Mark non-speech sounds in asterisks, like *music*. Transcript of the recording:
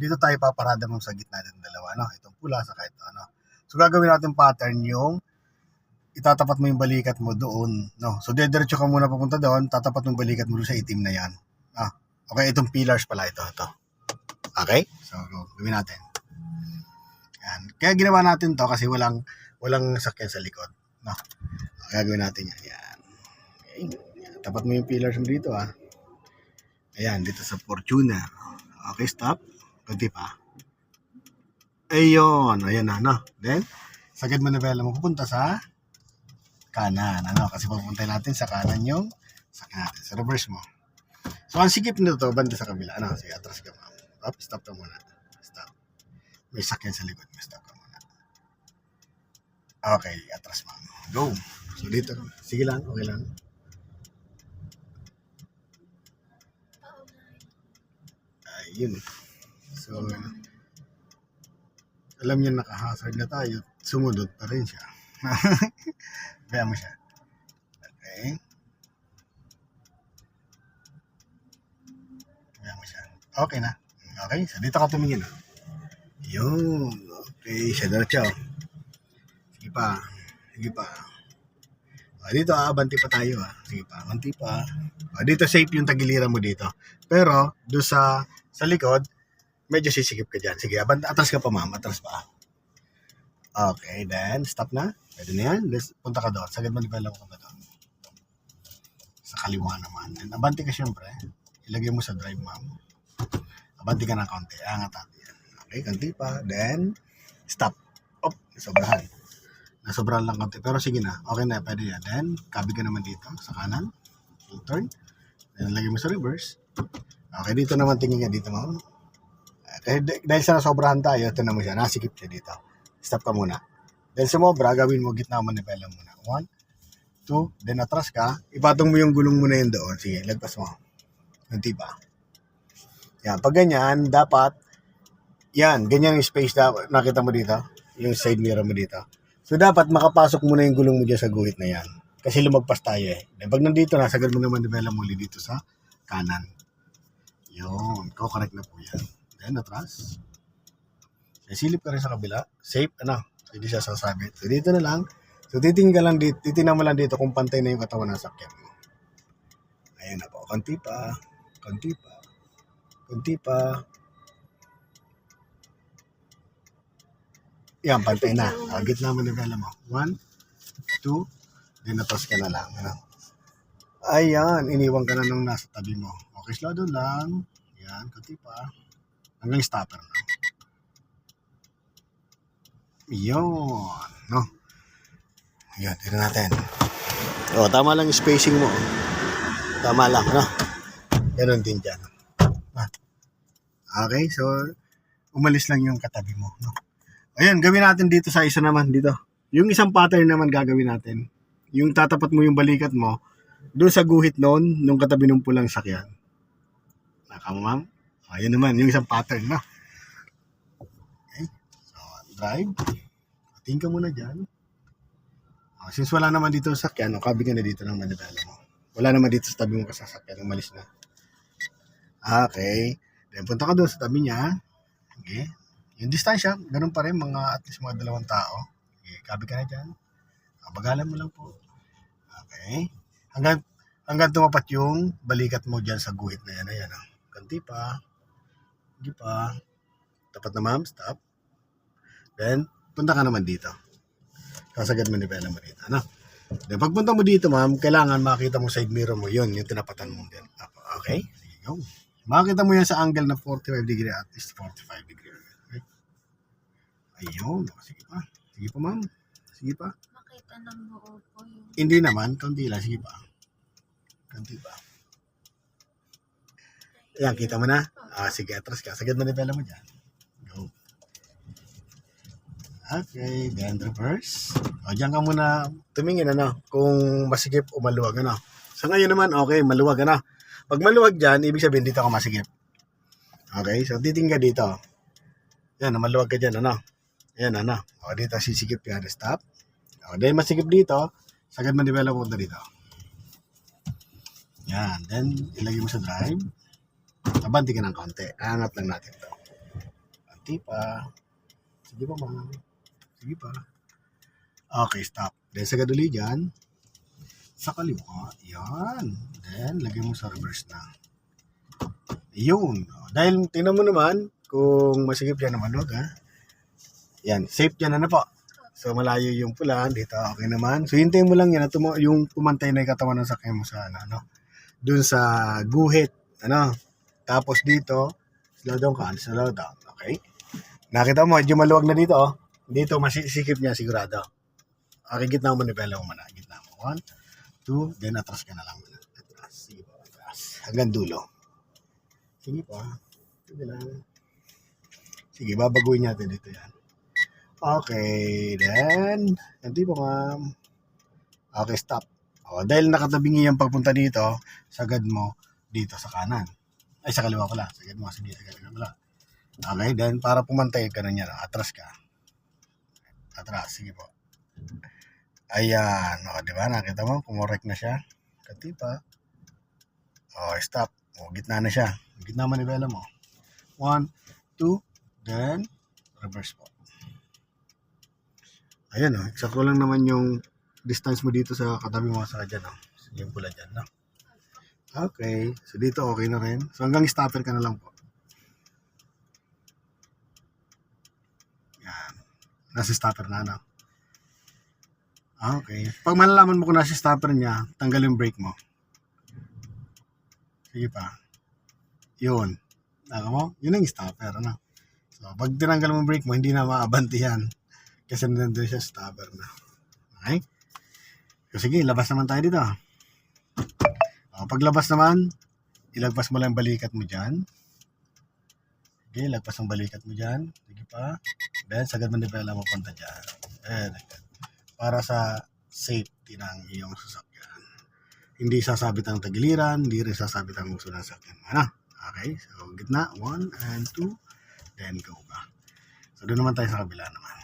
dito tayo paparada mo sa gitna ng dalawa, no? Itong pula sa kahit ano. So, gagawin natin pattern yung itatapat mo yung balikat mo doon, no? So, dediretso ka muna papunta doon, tatapat mo balikat mo doon sa itim na yan. Ah, okay, itong pillars pala ito, ito. Okay? So, gawin natin. Yan. Kaya ginawa natin to kasi walang walang sakyan sa likod, no? Gagawin natin yan. Yan. Tapat mo yung pillars mo dito, ah. Ayan, dito sa Fortuner. Okay, stop. Kunti pa. Ayun, ayan na, no? Then, sagad manibela mo, pupunta sa kanan, ano? Kasi pupunta natin sa kanan yung sakyan natin. Sa reverse mo. So, ang sikip nito, banda sa kabila. Ano? Sige, atras ka ma'am. Up, stop ka muna. Stop. May sakyan sa likod mo. Stop ka muna. Okay, atras ma'am. Go. So, dito. Sige lang, okay lang. Ayun. So, alam niya nakahazard na tayo. Sumunod pa rin siya. *laughs* Kaya mo siya. Okay. Kaya mo siya. Okay na. Okay. So, dito ka tumingin. ah. Yun. Okay. Siya diretso. Sige pa. Sige pa. Ah, dito, aabanti pa tayo. Ah. Sige pa. Abanti pa. Ah, dito safe yung tagiliran mo dito. Pero, doon sa sa likod, medyo sisikip ka dyan. Sige, abant, atras ka pa ma'am. Atras pa. Okay, then, stop na. Pwede na yan. Let's, punta ka doon. Sagad man lang punta doon. Sa kaliwa naman. Then, abanti ka syempre. Ilagay mo sa drive, ma'am. Abanti ka ng konti. Angat natin yan. Okay, konti pa. Then, stop. Op, sobrahan. Nasobrahan lang konti. Pero sige na. Okay na, pwede yan. Then, kabi ka naman dito sa kanan. Full turn. Then, lagay mo sa reverse. Okay, dito naman tingin niya dito, ma'am. Okay, d- dahil sa nasobrahan tayo, ito na mo siya. Nasikip siya dito. Stop ka muna. Dahil sumobra, gawin mo gitna mo nipela muna. One, two, then atras ka. Ipatong mo yung gulong mo na yun doon. Sige, lagpas mo. Kunti pa. Yan, pag ganyan, dapat, yan, ganyan yung space na nakita mo dito. Yung side mirror mo dito. So, dapat makapasok muna yung gulong mo dyan sa guhit na yan. Kasi lumagpas tayo eh. Pag nandito na, sagad mo naman nipela muli dito sa kanan. Yun, correct na po yan. Then, atras. Silip ka rin sa kabila. Safe, ano? Hindi siya sasabit. So, dito na lang. So, titingin lang dito, titingnan mo lang dito kung pantay na yung katawan ng sakyan mo. Ayan na po. Konti pa. Konti pa. Konti pa. Yan, pantay na. Ah, gitna mo nivela mo. One, two, then natas ka na lang. Ano? Ayan, iniwan ka na nung nasa tabi mo. Okay, slow down lang. Yan, konti pa. Hanggang stopper lang. Yun. No? Yan, tignan natin. O, tama lang yung spacing mo. Tama lang, no? Ganon din dyan. Ah. Okay, so, umalis lang yung katabi mo, no? Ayan, gawin natin dito sa isa naman, dito. Yung isang pattern naman gagawin natin. Yung tatapat mo yung balikat mo, doon sa guhit noon, nung katabi ng pulang sakyan. Nakama? Ayun naman, yung isang pattern, no? Okay, so, drive. Ka muna dyan. Ah, since wala naman dito sa sakyan, o kabi ka na dito ng manibela mo. Wala naman dito sa tabi mo kasasakyan, umalis na. Okay. Then punta ka doon sa tabi niya. Okay. Yung distansya, ganun pa rin, mga at least mga dalawang tao. Okay, kabi ka na dyan. Ah, Bagalan mo lang po. Okay. Hanggang, hanggang tumapat yung balikat mo dyan sa guhit na yan. Ayan, ah. Kanti pa. Hindi pa. Tapat na ma'am, stop. Then, punta ka naman dito. Kasagad mo ni Bella mo dito. Ano? Then, pagpunta mo dito, ma'am, kailangan makita mo side mirror mo yun, yung tinapatan mo din. Okay? Sige, go. Makita mo yan sa angle na 45 degree at least 45 degree. Okay? Ayun. Sige pa. Sige pa, ma'am. Sige pa. Makita ng buo po yung Hindi naman, konti lang. Sige pa. Konti pa. Ayan, kita mo na? Ah, sige, atras ka. Sagad na pala mo dyan. Go. Okay, then reverse. O, dyan ka muna tumingin, ano, kung masigip o maluwag, ano. Sa ngayon naman, okay, maluwag, ano. Pag maluwag dyan, ibig sabihin dito ka masigip. Okay, so titingin ka dito. Yan, maluwag ka dyan, ano. Yan, ano. O, dito sisigip ka, stop. O, dahil masigip dito, sagad develop punta dito. Yan, then ilagay mo sa drive. Abanti ka ng konti. Angat lang natin to. Kunti pa. Sige pa, ma'am. Sige pa. Okay, stop. Then, sa gaduli dyan, sa kaliwa, yan. Then, lagay mo sa reverse na. Yun. Dahil, tingnan mo naman, kung masigip dyan naman, wag ha. Yan, safe dyan na na po. So, malayo yung pula. Dito, okay naman. So, hintayin mo lang yan. At yung pumantay na yung katawan ng sakyan mo sa, ano, ano, dun sa guhit. Ano. Tapos dito, slow down ka. Slow down. Okay. Nakita mo, medyo maluwag na dito, oh. Dito, masisikip niya sigurado. Okay, gitna mo, nipela mo muna. Gitna mo. One, two, then atras ka na lang. Atras. Sige po, atras. Hanggang dulo. Sige pa. Sige lang. Sige, babaguhin natin dito yan. Okay, then, hindi po ma'am. Okay, stop. O, dahil nakatabingi yung pagpunta dito, sagad mo dito sa kanan. Ay, sa kaliwa pala. Mo kasi dito sa kaliwa pala. Okay, then, para pumantay ka na niya, atras ka. Atras, sige po. Ayan, o, di ba? Nakita mo, kumorek na siya. Kati pa. O, stop. O, gitna na siya. Gitna manibela mo. One, two, then, reverse po. Ayan o, eksakto lang naman yung distance mo dito sa katabi mo sa dyan o. Yung pula dyan, no? Okay, so dito okay na rin. So hanggang stopper ka na lang po. Yan. Nasa stopper na, no? Okay. Pag malalaman mo kung nasa stopper niya, tanggal yung brake mo. Sige pa. Yun. Naka mo? Yun ang stopper, ano? So, pag tinanggal mo brake mo, hindi na maabanti yan. Kasi nandun siya stopper na. Okay? So, sige, labas naman tayo dito. Paglabas naman, ilagpas mo lang balikat mo dyan. Sige, lagpas ang balikat mo dyan. Sige pa. Then, sagad mo nipela mo punta dyan. Good. Para sa safety ng iyong sasakyan. Hindi sasabit ang tagiliran, hindi rin sasabit ang uso ng sasakyan. Ano? Okay, so gitna, one and two, then go ka. So, doon naman tayo sa kabila naman.